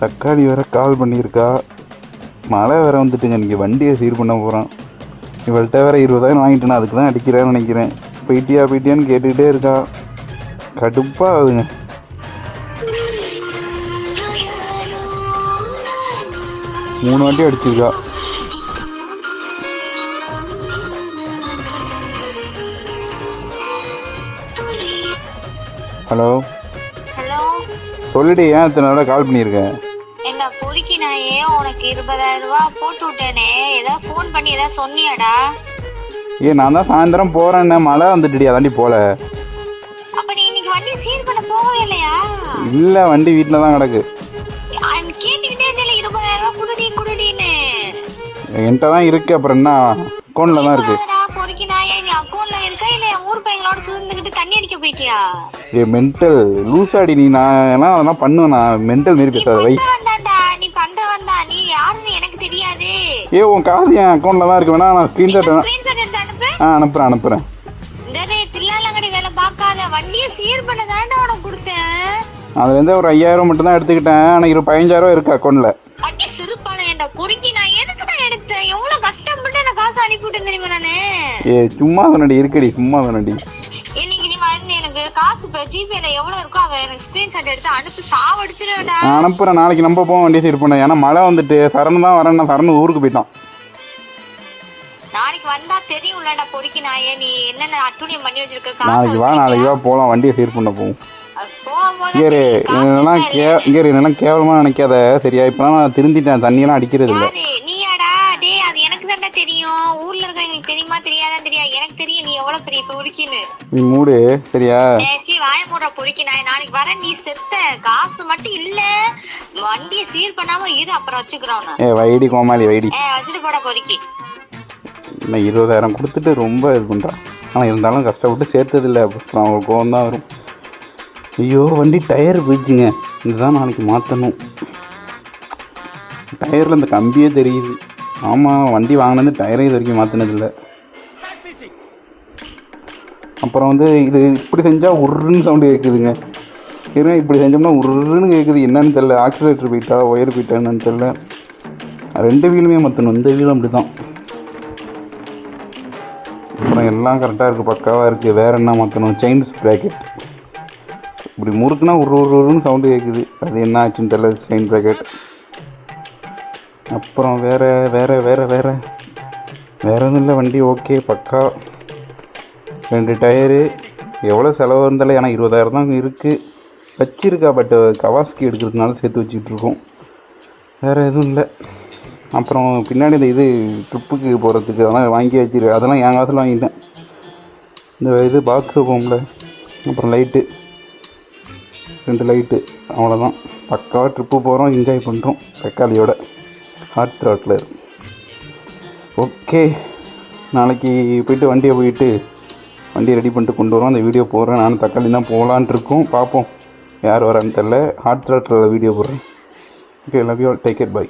தக்காளி வேற கால் பண்ணியிருக்கா. மழை வேற வந்துட்டுங்க நீங்கள் வண்டியை சீர் பண்ண போகிறான் இவள்கிட்ட வேற இருபதாயிரம் வாங்கிட்டேன் அதுக்கு தான் அடிக்கிறேன்னு நினைக்கிறேன். போயிட்டியா போயிட்டியான்னு கேட்டுக்கிட்டே இருக்கா. கடுப்பாக ஆகுதுங்க. மூணு வாட்டி அடிச்சிருக்கா. ஹலோ? சொல்லிட்டு ஏன் இத்தனை நாளாக கால் பண்ணியிருக்கேன் என்ன பொறுக்கி நான் ஏன் உனக்கு இருபதாயிரம் ரூபாய் போட்டு விட்டேனே. ஏதாவது ஃபோன் பண்ணி ஏதாவது சொன்னியாடா? ஏ நான் தான் சாயந்தரம் போகிறேன்னே மழை வந்துட்டுடி அதாண்டி போகல அப்ப நீ இன்னைக்கு வண்டி சீர் பண்ண போகவே இல்லையா? இல்லை வண்டி வீட்டில் தான் கிடக்கு. அவன் கேட்டுக்கிட்டே இருந்தேன் இருபதாயிரம் ரூபாய் குடுடி குடுடின்னு. என்கிட்ட தான் இருக்குது அப்புறம் என்ன? அக்கௌண்ட்டில் தான் இருக்குது நீ அக்கௌண்ட்ல இருக்கா? இல்ல என் ஊர் பையங்களோட சேர்ந்துக்கிட்டு தண்ணி அடிக்க போயிட்டியா? ஏ மென்டல் லூசாடி நீ. நான் எல்லாம் அதெல்லாம் பண்ணுவேன். நான் மென்டல் மாரி பேசாத. வை. பண்ற வந்தாண்டா? நீ பண்ற வந்தா? நீ யாருன்னு எனக்கு தெரியாது. ஏ உன் காசு என் அக்கௌண்ட்டில் தான் இருக்கு. வேணா நான் எடுத்து அனுப்பு. ஆ டேய் தில்லாலங்கடி வேலை பார்க்காத. வண்டியை சீர் பண்ண தாண்டா உனக்கு கொடுத்தேன். அதுலேருந்து ஒரு ஐயாயிரம் மட்டும் தான் எடுத்துக்கிட்டேன். ஆனால் இரு பதினஞ்சாயிரம் என்ன பொறுக்கி நான் எதுக்கு நான் எடுத்தேன். எவ்வளவு கஷ்டப்பட்டு நான் காசு அனுப்பிவிட்டேன் தெரியுமா நானு? ஏ சும்மா தானடி இருக்கடி சும்மா தானடி இன்னைக்கு நீ வந்து எனக்கு காசு இப்போ ஜிபேல எவ்வளவு இருக்கோ அதை எனக்கு ஸ்கிரீன்ஷாட் எடுத்து அனுப்பி சாவடிச்சிருவேடா நான் அனுப்புகிறேன் நாளைக்கு நம்ம போவோம் வண்டி சீர் பண்ண. ஏன்னா மழை வந்துட்டு சரண் தான் வரேன் சரண் ஊருக்கு போயிட்டான். நாளைக்கு வந்தா தெரியும்லடா பொறுக்கி நாயே நீ என்னென்ன அட்டுணியம் பண்ணி வச்சிருக்க? நாளைக்கு வா நாளைக்கு வா போகலாம் வண்டியை சீர் பண்ண போவோம். இங்கே இருந்தா கே இங்கே கேவலமாக நினைக்காத. சரியா இப்போலாம் நான் திருந்திட்டேன் தண்ணியெல்லாம் அடிக்கிறது இல்லை தெரியுமா தெரியாதான் தெரியா எனக்கு தெரியும் நீ எவ்வளவு பெரிய பொறுக்கின்னு. நீ மூடு சரியா? ஏச்சி வாய மூட பொறுக்கி நான் நாளைக்கு வரேன். நீ செத்த காசு மட்டும் இல்ல. வண்டியை சீர் பண்ணாம இரு அப்புறம் வச்சுக்கிறோம் ஏ வைடி கோமாளி வைடி. ஏ வச்சுட்டு போட பொறுக்கி. இன்னும் இருபதாயிரம் கொடுத்துட்டு ரொம்ப இது பண்ணுறான் ஆனால் இருந்தாலும் கஷ்டப்பட்டு சேர்த்ததில்லை. அப்புறம் அவங்களுக்கு கோவம் தான் வரும். ஐயோ வண்டி டயர் போயிடுச்சுங்க. இதுதான் நாளைக்கு மாற்றணும் டயரில் இந்த கம்பியே தெரியுது. ஆமாம் வண்டி வாங்கினது டயரே இது வரைக்கும் மாற்றினதில்லை அப்புறம் வந்து இது இப்படி செஞ்சால் உருன்னு சவுண்டு கேட்குதுங்க ஏன்னா இப்படி செஞ்சோம்னா உருன்னு கேட்குது என்னன்னு தெரில ஆக்சிலேட்டர் போயிட்டா ஒயர் போயிட்டா என்னன்னு தெரில ரெண்டு வீலுமே மாற்றணும் இந்த வீலும் அப்படி தான் அப்புறம் எல்லாம் கரெக்டாக இருக்குது பக்காவாக இருக்குது வேறு என்ன மாற்றணும் செயின்ஸ் ப்ராக்கெட் இப்படி முறுக்குனா ஒரு ஒரு ஒருன்னு சவுண்டு கேட்குது அது என்ன ஆச்சுன்னு தெரியல செயின் ப்ராக்கெட் அப்புறம் வேறு வேறு வேறு வேறு. வேறு எதுவும் இல்லை வண்டி ஓகே பக்கா. ரெண்டு டயரு எவ்வளோ செலவு இருந்தாலும் ஏன்னா இருபதாயிரம் தான் இருக்குது வச்சிருக்கா பட் கவாஸ்கி எடுக்கிறதுனால சேர்த்து வச்சுக்கிட்டு வேறு எதுவும் இல்லை. அப்புறம் பின்னாடி இந்த இது ட்ரிப்புக்கு போகிறதுக்கு அதெல்லாம் வாங்கி வச்சிரு அதெல்லாம் என் காசில் வாங்கிட்டேன். இந்த இது பாக்ஸு போகும்ல அப்புறம் லைட்டு ரெண்டு லைட்டு அவ்வளோதான் பக்காவாக ட்ரிப்பு போகிறோம் என்ஜாய் பண்ணுறோம் தக்காளியோட ஹாட் த்ராட்லர் ஓகே நாளைக்கு போயிட்டு வண்டியை போயிட்டு வண்டியை ரெடி பண்ணிட்டு கொண்டு வரோம் அந்த வீடியோ போடுறேன். நானும் தக்காளி தான் போகலான்ட்டு இருக்கோம். பார்ப்போம். யார் வரான்னு தெரில ஹாட் ட்ராக்டரில் வீடியோ போடுறேன். Okay love you all take care bye